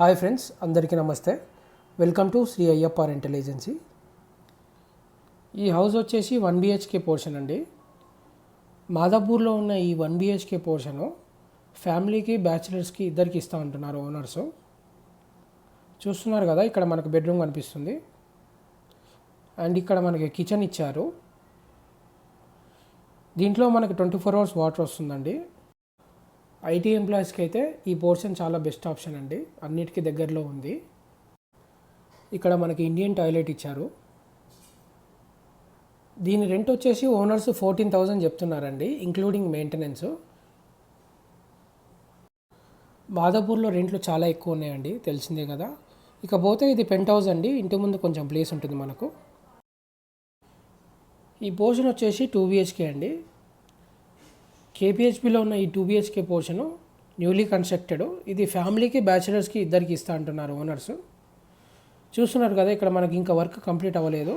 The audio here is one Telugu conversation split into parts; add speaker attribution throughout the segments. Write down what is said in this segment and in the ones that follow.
Speaker 1: హాయ్ ఫ్రెండ్స్ అందరికీ నమస్తే. Welcome to Shri Ayyappar intelligence. ఈ హౌస్ వచ్చేసి వన్ బిహెచ్కే పోర్షన్ అండి. మాదాపూర్లో ఉన్న ఈ వన్ బిహెచ్కే పోర్షను ఫ్యామిలీకి బ్యాచిలర్స్కి ఇద్దరికి ఇస్తూ ఉంటున్నారు ఓనర్స్. చూస్తున్నారు కదా ఇక్కడ మనకు బెడ్రూమ్ కనిపిస్తుంది. అండ్ ఇక్కడ మనకి కిచెన్ ఇచ్చారు. దీంట్లో మనకి ట్వంటీ ఫోర్ అవర్స్ వాటర్ వస్తుందండి. ఐటీ ఎంప్లాయీస్కి అయితే ఈ పోర్షన్ చాలా బెస్ట్ ఆప్షన్ అండి. అన్నిటికీ దగ్గరలో ఉంది. ఇక్కడ మనకి ఇండియన్ టాయిలెట్ ఇచ్చారు. దీని రెంట్ వచ్చేసి ఓనర్స్ ఫోర్టీన్ థౌజండ్ చెప్తున్నారండి ఇంక్లూడింగ్ మెయింటెనెన్స్ మాదాపూర్లో రెంట్లు చాలా ఎక్కువ ఉన్నాయండి తెలిసిందే కదా. ఇకపోతే ఇది పెంట్ హౌస్ అండి ఇంటి ముందు కొంచెం ప్లేస్ ఉంటుంది మనకు. ఈ పోర్షన్ వచ్చేసి టూ బిహెచ్కే అండి. కేపీహెచ్బిలో ఉన్న ఈ two BHK portion newly constructed ఇది ఫ్యామిలీకి బ్యాచిలర్స్కి ఇద్దరికి ఇస్తా అంటున్నారు ఓనర్స్. చూస్తున్నారు కదా ఇక్కడ మనకి ఇంకా వర్క్ కంప్లీట్ అవ్వలేదు.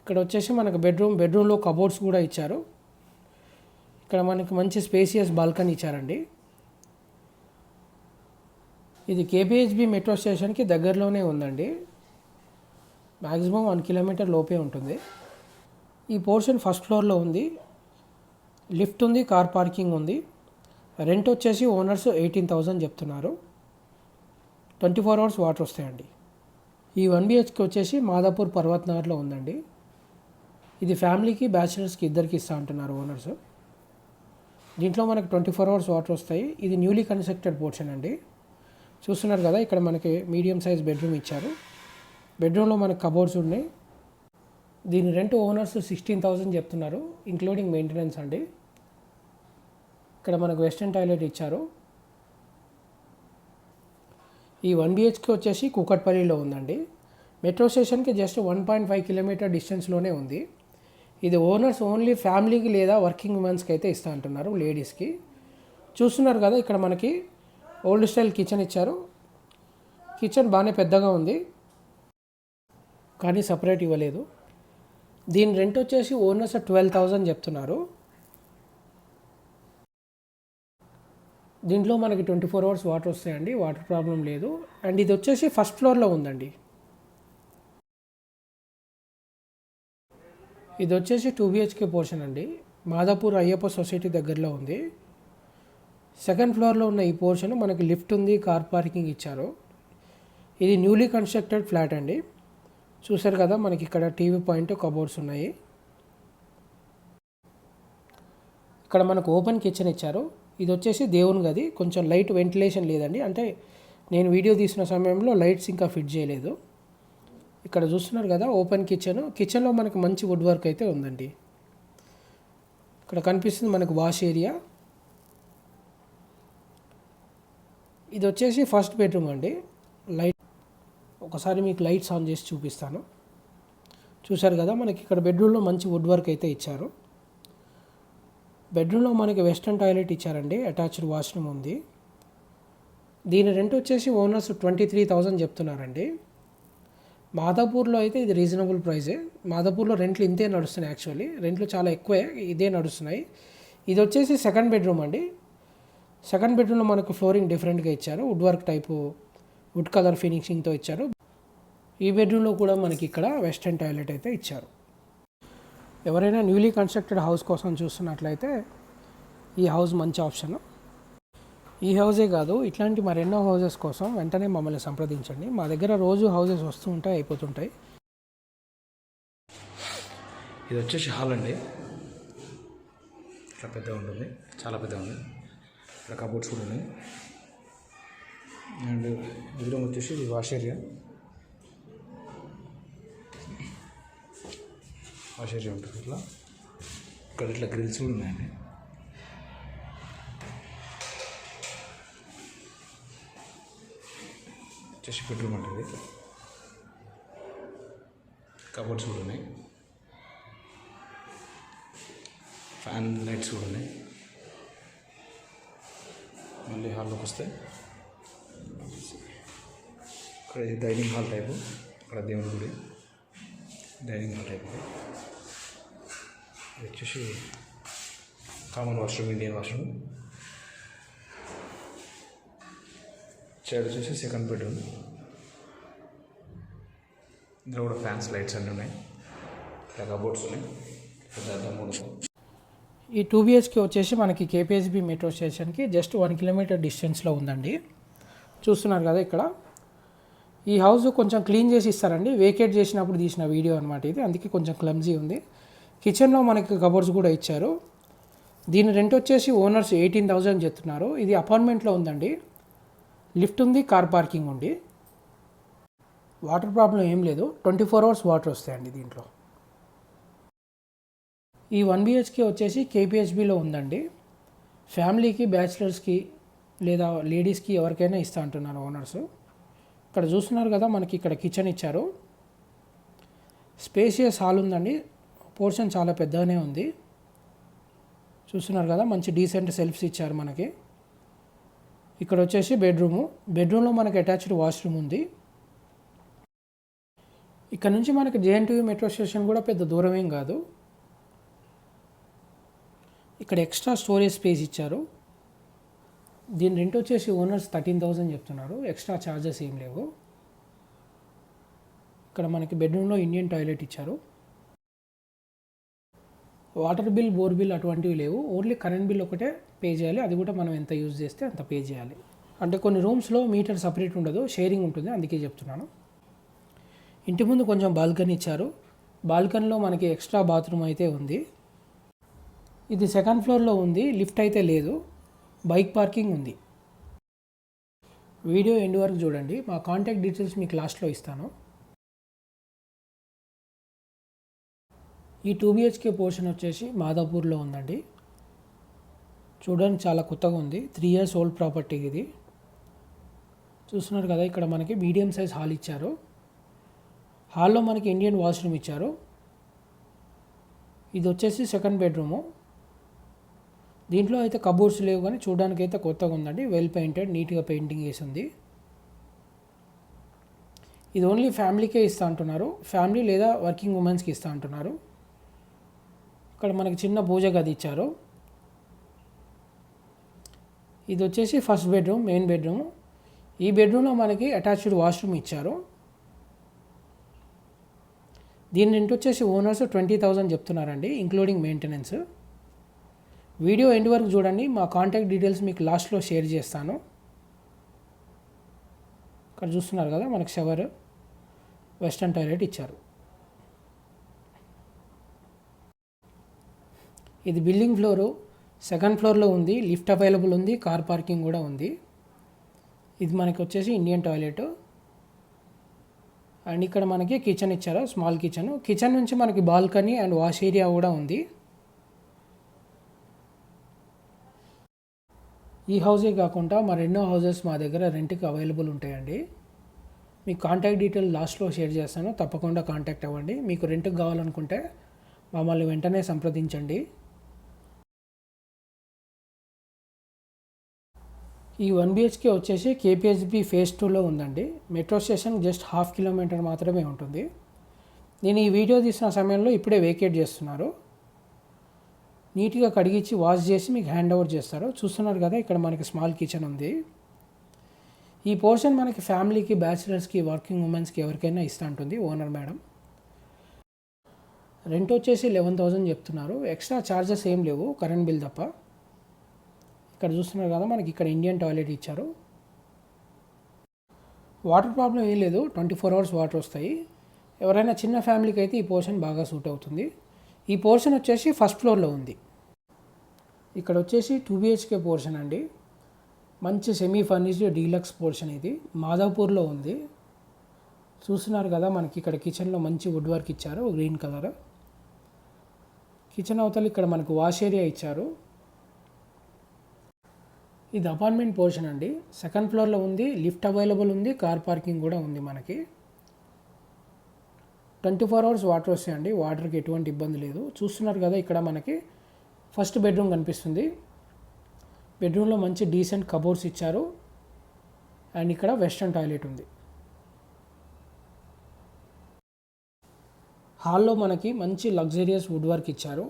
Speaker 1: ఇక్కడ వచ్చేసి మనకు బెడ్రూమ్ బెడ్రూమ్లో కబోర్డ్స్ కూడా ఇచ్చారు. ఇక్కడ మనకి మంచి స్పేసియస్ బాల్కనీ ఇచ్చారండి. ఇది కేపీహెచ్బి మెట్రో స్టేషన్కి దగ్గరలోనే ఉందండి. మ్యాక్సిమం వన్ కిలోమీటర్ లోపే ఉంటుంది. ఈ పోర్షన్ ఫస్ట్ ఫ్లోర్లో ఉంది. లిఫ్ట్ ఉంది కార్ పార్కింగ్ ఉంది. రెంట్ వచ్చేసి ఓనర్స్ ఎయిటీన్ థౌజండ్ చెప్తున్నారు. ట్వంటీ ఫోర్ అవర్స్ వాటర్ వస్తాయండి. ఈ వన్ బిహెచ్కి వచ్చేసి మాదాపూర్ పర్వత్ నగర్లో ఉందండి. ఇది ఫ్యామిలీకి బ్యాచిలర్స్కి ఇద్దరికి ఇస్తా అంటున్నారు ఓనర్స్. దీంట్లో మనకి ట్వంటీ ఫోర్ అవర్స్ వాటర్ వస్తాయి. ఇది న్యూలీ కన్స్ట్రక్టెడ్ పోర్షన్ అండి. చూస్తున్నారు కదా ఇక్కడ మనకి మీడియం సైజ్ బెడ్రూమ్ ఇచ్చారు. బెడ్రూమ్లో మనకి కబోర్డ్స్ ఉన్నాయి. దీని రెంట్ ఓనర్స్ సిక్స్టీన్ థౌజండ్ చెప్తున్నారు ఇంక్లూడింగ్ మెయింటెనెన్స్ అండి. ఇక్కడ మనకు వెస్టర్న్ టాయిలెట్ ఇచ్చారు. ఈ వన్ బిహెచ్కే వచ్చేసి కూకట్పల్లిలో ఉందండి. మెట్రో స్టేషన్కి just one point five kilometre డిస్టెన్స్లోనే ఉంది. ఇది ఓనర్స్ ఓన్లీ ఫ్యామిలీకి లేదా వర్కింగ్ ఉమెన్స్కి అయితే ఇస్తా అంటున్నారు లేడీస్కి చూస్తున్నారు కదా ఇక్కడ మనకి ఓల్డ్ స్టైల్ కిచెన్ ఇచ్చారు. కిచెన్ బాగానే పెద్దగా ఉంది. కానీ సపరేట్ ఇవ్వలేదు. దీని రెంట్ వచ్చేసి ఓనర్స్ ట్వెల్వ్ థౌజండ్ చెప్తున్నారు. దీంట్లో మనకి ట్వంటీ ఫోర్ అవర్స్ వాటర్ వస్తాయండి వాటర్ ప్రాబ్లం లేదు. అండ్ ఇది వచ్చేసి ఫస్ట్ ఫ్లోర్లో ఉందండి. ఇది వచ్చేసి టూ బిహెచ్కే పోర్షన్ అండి. మాదాపూర్ అయ్యప్ప సొసైటీ దగ్గరలో ఉంది. సెకండ్ ఫ్లోర్లో ఉన్న ఈ పోర్షన్ మనకి లిఫ్ట్ ఉంది కార్ పార్కింగ్ ఇచ్చారు. ఇది న్యూలీ కన్స్ట్రక్టెడ్ ఫ్లాట్ అండి. చూసారు కదా మనకి ఇక్కడ టీవీ పాయింట్ కబోర్డ్స్ ఉన్నాయి. ఇక్కడ మనకు ఓపెన్ కిచెన్ ఇచ్చారు. ఇది వచ్చేసి దేవుని గది. కొంచెం లైట్ వెంటిలేషన్ లేదండి. అంటే నేను వీడియో తీసిన సమయంలో లైట్స్ ఇంకా ఫిట్ చేయలేదు. ఇక్కడ చూస్తున్నారు కదా ఓపెన్ కిచెన్ కిచెన్లో మనకు మంచి వుడ్ వర్క్ అయితే ఉందండి. ఇక్కడ కనిపిస్తుంది మనకు వాష్ ఏరియా ఇది వచ్చేసి ఫస్ట్ బెడ్రూమ్ అండి. లైట్ ఒకసారి మీకు లైట్స్ ఆన్ చేసి చూపిస్తాను. చూశారు కదా మనకి ఇక్కడ బెడ్రూమ్లో మంచి వుడ్ వర్క్ అయితే ఇచ్చారు. బెడ్రూమ్లో మనకి వెస్ట్రన్ టాయిలెట్ ఇచ్చారండి అటాచ్డ్ వాష్రూమ్ ఉంది. దీని రెంట్ వచ్చేసి ఓనర్స్ ట్వంటీ త్రీ థౌజండ్ చెప్తున్నారండి. మాదాపూర్లో అయితే ఇది రీజనబుల్ ప్రైజే. మాదాపూర్లో రెంట్లు ఇంతే నడుస్తున్నాయి యాక్చువల్లీ. రెంట్లు చాలా ఎక్కువే ఇదే నడుస్తున్నాయి. ఇది వచ్చేసి సెకండ్ బెడ్రూమ్ అండి. సెకండ్ బెడ్రూమ్లో మనకు ఫ్లోరింగ్ డిఫరెంట్గా ఇచ్చారు. Wood work type wood colour ఫినిషింగ్తో ఇచ్చారు. ఈ బెడ్రూమ్లో కూడా మనకి ఇక్కడ వెస్టర్న్ టాయిలెట్ అయితే ఇచ్చారు. ఎవరైనా న్యూలీ కన్స్ట్రక్టెడ్ హౌస్ కోసం చూస్తున్నట్లయితే ఈ హౌస్ మంచి ఆప్షన్. ఈ హౌజే కాదు ఇట్లాంటి మరెన్నో హౌసెస్ కోసం వెంటనే మమ్మల్ని సంప్రదించండి. మా దగ్గర రోజు హౌసెస్ వస్తూ ఉంటాయి అయిపోతుంటాయి.
Speaker 2: ఇది వచ్చేసి హాల్ అండి. ఇట్లా పెద్దగా ఉంటుంది చాలా పెద్ద ఉంది. ఇక్కడ కబోర్డ్స్ కూడా ఉన్నాయి. అండ్ దూరం వచ్చేసి ఇది వాష్ ఏరియా. వాష్ ఉంటుంది ఇట్లా. ఇక్కడ ఇట్లా గ్రిల్స్ కూడా ఉన్నాయండి వచ్చేసి బెడ్రూమ్ అంటే ఇది. కబోర్డ్స్ కూడా ఉన్నాయి. ఫ్యాన్ లైట్స్ కూడా ఉన్నాయి. మళ్ళీ హాల్లోకి వస్తే. ఇక్కడ డైనింగ్ హాల్ టైపు ఇక్కడ దేవుని గుడి. డైనింగ్ హాల్ టైపు ఇది వచ్చేసి common washroom Indian washroom side వచ్చేసి సెకండ్ బెడ్రూమ్ ఇందులో కూడా ఫ్యాన్స్ లైట్స్ అన్నీ ఉన్నాయి. ఇక్కడ కబోర్డ్స్ ఉన్నాయి. మూడు
Speaker 1: ఈ టూ బిహెచ్కే వచ్చేసి మనకి కేపిహెచ్బి మెట్రో స్టేషన్కి జస్ట్ వన్ కిలోమీటర్ డిస్టెన్స్లో ఉందండి. చూస్తున్నారు కదా ఇక్కడ. ఈ హౌస్ కొంచెం క్లీన్ చేసి ఇస్తారండి. వేకేట్ చేసినప్పుడు తీసిన వీడియో అనమాట ఇది. అందుకే కొంచెం క్లమ్జీ ఉంది. కిచెన్లో మనకి కబోర్డ్స్ కూడా ఇచ్చారు. దీని రెంట్ వచ్చేసి ఓనర్స్ ఎయిటీన్ థౌజండ్ చెప్తున్నారు. ఇది అపార్ట్మెంట్లో ఉందండి. లిఫ్ట్ ఉంది కార్ పార్కింగ్ ఉంది. వాటర్ ప్రాబ్లం ఏం లేదు. ట్వంటీ ఫోర్ అవర్స్ వాటర్ వస్తాయండి దీంట్లో. ఈ వన్ బిహెచ్కే వచ్చేసి కేపిహెచ్బిలో ఉందండి. ఫ్యామిలీకి బ్యాచిలర్స్కి లేదా లేడీస్కి ఎవరికైనా ఇస్తా అంటున్నారు ఓనర్స్. ఇక్కడ చూస్తున్నారు కదా మనకి ఇక్కడ కిచెన్ ఇచ్చారు. స్పేసియస్ హాల్ ఉందండి. పోర్షన్ చాలా పెద్దగానే ఉంది. చూస్తున్నారు కదా మంచి డీసెంట్ సెల్ఫ్స్ ఇచ్చారు మనకి. ఇక్కడ వచ్చేసి బెడ్రూము బెడ్రూమ్లో మనకి అటాచ్డ్ వాష్రూమ్ ఉంది. ఇక్కడ నుంచి మనకి జేఎన్టీయూ మెట్రో స్టేషన్ కూడా పెద్ద దూరం ఏం కాదు. ఇక్కడ ఎక్స్ట్రా స్టోరేజ్ స్పేస్ ఇచ్చారు. దీని రెంట్ వచ్చేసి ఓనర్స్ థర్టీన్ థౌజండ్ చెప్తున్నారు. ఎక్స్ట్రా ఛార్జెస్ ఏం లేవు. ఇక్కడ మనకి బెడ్రూమ్లో ఇండియన్ టాయిలెట్ ఇచ్చారు. వాటర్ బిల్ బోర్ బిల్ అటువంటివి లేవు. ఓన్లీ కరెంట్ బిల్ ఒకటే పే చేయాలి. అది కూడా మనం ఎంత యూజ్ చేస్తే అంత పే చేయాలి. అంటే కొన్ని రూమ్స్లో మీటర్ సపరేట్ ఉండదు షేరింగ్ ఉంటుంది. అందుకే చెప్తున్నాను. ఇంటి ముందు కొంచెం బాల్కనీ ఇచ్చారు. బాల్కనీలో మనకి ఎక్స్ట్రా బాత్రూమ్ అయితే ఉంది. ఇది సెకండ్ ఫ్లోర్లో ఉంది. లిఫ్ట్ అయితే లేదు. బైక్ పార్కింగ్ ఉంది. వీడియో ఎండ్ వరకు చూడండి. మా కాంటాక్ట్ డీటెయిల్స్ మీకు లాస్ట్లో ఇస్తాను. ఈ టూ బిహెచ్కే పోర్షన్ వచ్చేసి మాదాపూర్లో ఉందండి. చూడడానికి చాలా కొత్తగా ఉంది. త్రీ ఇయర్స్ ఓల్డ్ ప్రాపర్టీ ఇది. చూస్తున్నారు కదా ఇక్కడ మనకి మీడియం సైజ్ హాల్ ఇచ్చారు. హాల్లో మనకి ఇండియన్ వాష్రూమ్ ఇచ్చారు. ఇది వచ్చేసి సెకండ్ బెడ్రూము. దీంట్లో అయితే కబోర్డ్స్ లేవు కానీ చూడడానికి అయితే కొత్తగా ఉందండి. వెల్ పెయింటెడ్ నీట్గా పెయింటింగ్ వేసి ఉంది ఇది ఓన్లీ ఫ్యామిలీకే ఇస్తా అంటున్నారు. ఫ్యామిలీ లేదా వర్కింగ్ ఉమెన్స్కి ఇస్తా అంటున్నారు. ఇక్కడ మనకి చిన్న పూజ గది ఇచ్చారు. ఇది వచ్చేసి ఫస్ట్ బెడ్రూమ్ మెయిన్ బెడ్రూమ్. ఈ బెడ్రూమ్లో మనకి అటాచ్డ్ వాష్రూమ్ ఇచ్చారు. దీని రెంట్ వచ్చేసి ఓనర్స్ ట్వంటీ థౌజండ్ చెప్తున్నారండి ఇంక్లూడింగ్ మెయింటెనెన్స్. వీడియో ఎండ్ వరకు చూడండి మా కాంటాక్ట్ డీటెయిల్స్ మీకు లాస్ట్లో షేర్ చేస్తాను. ఇక్కడ చూస్తున్నారు కదా మనకి షవర్ వెస్టర్న్ టాయిలెట్ ఇచ్చారు. ఇది బిల్డింగ్ ఫ్లోరు. సెకండ్ ఫ్లోర్లో ఉంది. లిఫ్ట్ అవైలబుల్ ఉంది. కార్ పార్కింగ్ కూడా ఉంది. ఇది మనకి వచ్చేసి ఇండియన్ టాయిలెట్. అండ్ ఇక్కడ మనకి కిచెన్ ఇచ్చారు. Small kitchen. కిచెన్ నుంచి మనకి బాల్కనీ అండ్ వాష్ ఏరియా కూడా ఉంది. ఈ హౌజే కాకుండా మరెన్నో హౌసెస్ మా దగ్గర రెంట్కి అవైలబుల్ ఉంటాయండి. మీకు కాంటాక్ట్ డీటెయిల్ లాస్ట్లో షేర్ చేస్తాను. తప్పకుండా కాంటాక్ట్ అవ్వండి. మీకు రెంట్కి కావాలనుకుంటే మమ్మల్ని వెంటనే సంప్రదించండి. ఈ వన్ బిహెచ్కే వచ్చేసి కేపిహెచ్బి ఫేజ్ టూలో ఉందండి. Metro station just half kilometre మాత్రమే ఉంటుంది. నేను ఈ వీడియో తీసిన సమయంలో ఇప్పుడే వేకేట్ చేస్తున్నారు. నీట్గా కడిగించి వాష్ చేసి మీకు హ్యాండ్ ఓవర్ చేస్తారు. చూస్తున్నారు కదా ఇక్కడ మనకి స్మాల్ కిచెన్ ఉంది. ఈ పోర్షన్ మనకి ఫ్యామిలీకి బ్యాచిలర్స్కి వర్కింగ్ ఉమెన్స్కి ఎవరికైనా ఇస్తా ఉంటుంది ఓనర్ మేడం రెంట్ వచ్చేసి లెవెన్ థౌజండ్ చెప్తున్నారు. ఎక్స్ట్రా ఛార్జెస్ ఏం లేవు కరెంట్ బిల్ తప్ప. ఇక్కడ చూస్తున్నారు కదా మనకి ఇక్కడ ఇండియన్ టాయిలెట్ ఇచ్చారు. వాటర్ ప్రాబ్లం ఏం లేదు ట్వంటీ ఫోర్ అవర్స్ వాటర్ వస్తాయి. ఎవరైనా చిన్న ఫ్యామిలీకి అయితే ఈ పోర్షన్ బాగా సూట్ అవుతుంది. ఈ పోర్షన్ వచ్చేసి ఫస్ట్ ఫ్లోర్లో ఉంది. ఇక్కడ వచ్చేసి టూ బిహెచ్కే పోర్షన్ అండి. మంచి సెమీ ఫర్నిష్డ్ డీలక్స్ పోర్షన్ ఇది. మాధవపూర్లో ఉంది. చూస్తున్నారు కదా మనకి ఇక్కడ కిచెన్లో మంచి వుడ్ వర్క్ ఇచ్చారు గ్రీన్ కలర్ కిచెన్ అవతల ఇక్కడ మనకు వాష్ ఏరియా ఇచ్చారు. ఇది అపార్ట్మెంట్ పోర్షన్ అండి. సెకండ్ ఫ్లోర్లో ఉంది లిఫ్ట్ అవైలబుల్ ఉంది కార్ పార్కింగ్ కూడా ఉంది మనకి. ట్వంటీ ఫోర్ అవర్స్ వాటర్ వస్తాయండి. వాటర్కి ఎటువంటి ఇబ్బంది లేదు. చూస్తున్నారు కదా ఇక్కడ మనకి ఫస్ట్ బెడ్రూమ్ కనిపిస్తుంది. బెడ్రూమ్లో మంచి డీసెంట్ కబోర్డ్స్ ఇచ్చారు. అండ్ ఇక్కడ వెస్ట్రన్ టాయిలెట్ ఉంది. హాల్లో మనకి మంచి లగ్జరియస్ వుడ్ వర్క్ ఇచ్చారు.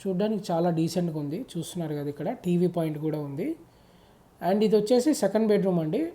Speaker 1: చూడ్డానికి చాలా డీసెంట్గా ఉంది. చూస్తున్నారు కదా ఇక్కడ టీవీ పాయింట్ కూడా ఉంది. అండ్ ఇది వచ్చేసి సెకండ్ బెడ్రూమ్ అండి.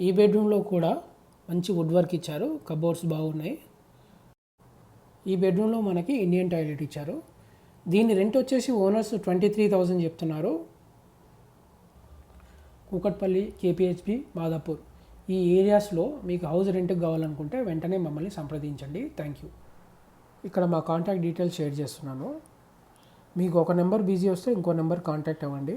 Speaker 1: ఈ బెడ్రూమ్లో కూడా మంచి వుడ్ వర్క్ ఇచ్చారు. కబోర్డ్స్ బాగున్నాయి. ఈ బెడ్రూమ్లో మనకి ఇండియన్ టాయిలెట్ ఇచ్చారు. దీని రెంట్ వచ్చేసి ఓనర్స్ ట్వంటీ త్రీ థౌజండ్ చెప్తున్నారు. కూకట్పల్లి కేపీహెచ్బి మాదాపూర్. ఈ ఏరియాస్లో మీకు హౌస్ రెంట్కి కావాలనుకుంటే వెంటనే మమ్మల్ని సంప్రదించండి. Thank you. ఇక్కడ మా కాంటాక్ట్ డీటెయిల్స్ షేర్ చేస్తున్నాను. మీకు ఒక నెంబర్ బిజీ వస్తే ఇంకో నెంబర్ కాంటాక్ట్ అవ్వండి.